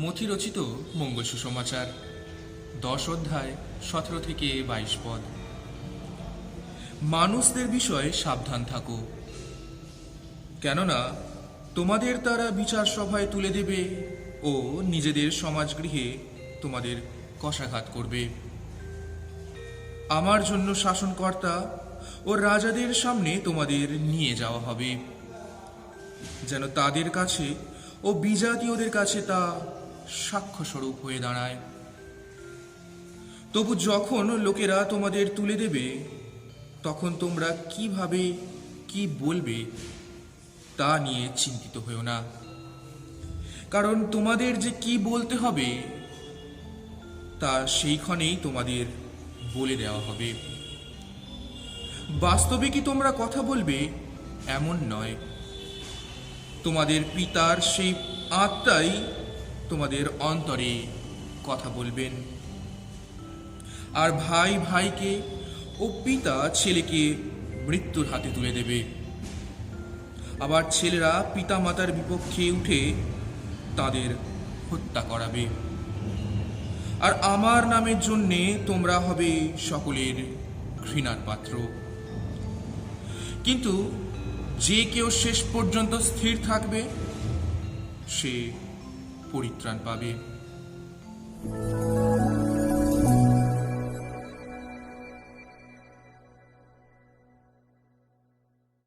মথি রচিত মঙ্গল সুসমাচার। দশ অধ্যায়, সতেরো থেকে বাইশ পদ। মানুষদের বিষয়ে সাবধান থাকো। কেননা, তোমাদের তারা বিচার সভায় তুলে দেবে ও নিজেদের সমাজগৃহে তোমাদের কষাঘাত করবে। আমার জন্য শাসনকর্তা ও রাজাদের সামনে তোমাদের নিয়ে যাওয়া হবে। যেন তাদের কাছে ও বিজাতীয়দের কাছে তা সাক্ষ্যস্বরূপ হয়ে দাঁড়ায়। তবু যখন লোকেরা তোমাদের তুলে দেবে, তখন তোমরা কীভাবে কি বলবে তা নিয়ে চিন্তিত হয়েও না। কারণ তোমাদের যে কি বলতে হবে, তা সেইখানেই তোমাদের বলে দেওয়া হবে। বাস্তবে কি তোমরা কথা বলবে, এমন নয়। তোমাদের পিতার সেই আত্মাই তোমাদের অন্তরে কথা বলবেন। আর ভাই ভাইকে ও পিতা ছেলেকে মৃত্যুর হাতে তুলে দেবে। আবার ছেলেরা পিতা মাতার বিপক্ষে উঠে তাদের হত্যা করাবে। আর আমার নামের জন্যে তোমরা হবে সকলের ঘৃণার পাত্র। কিন্তু যে কেউ শেষ পর্যন্ত স্থির থাকবে, সে পরিত্রাণ পাবে।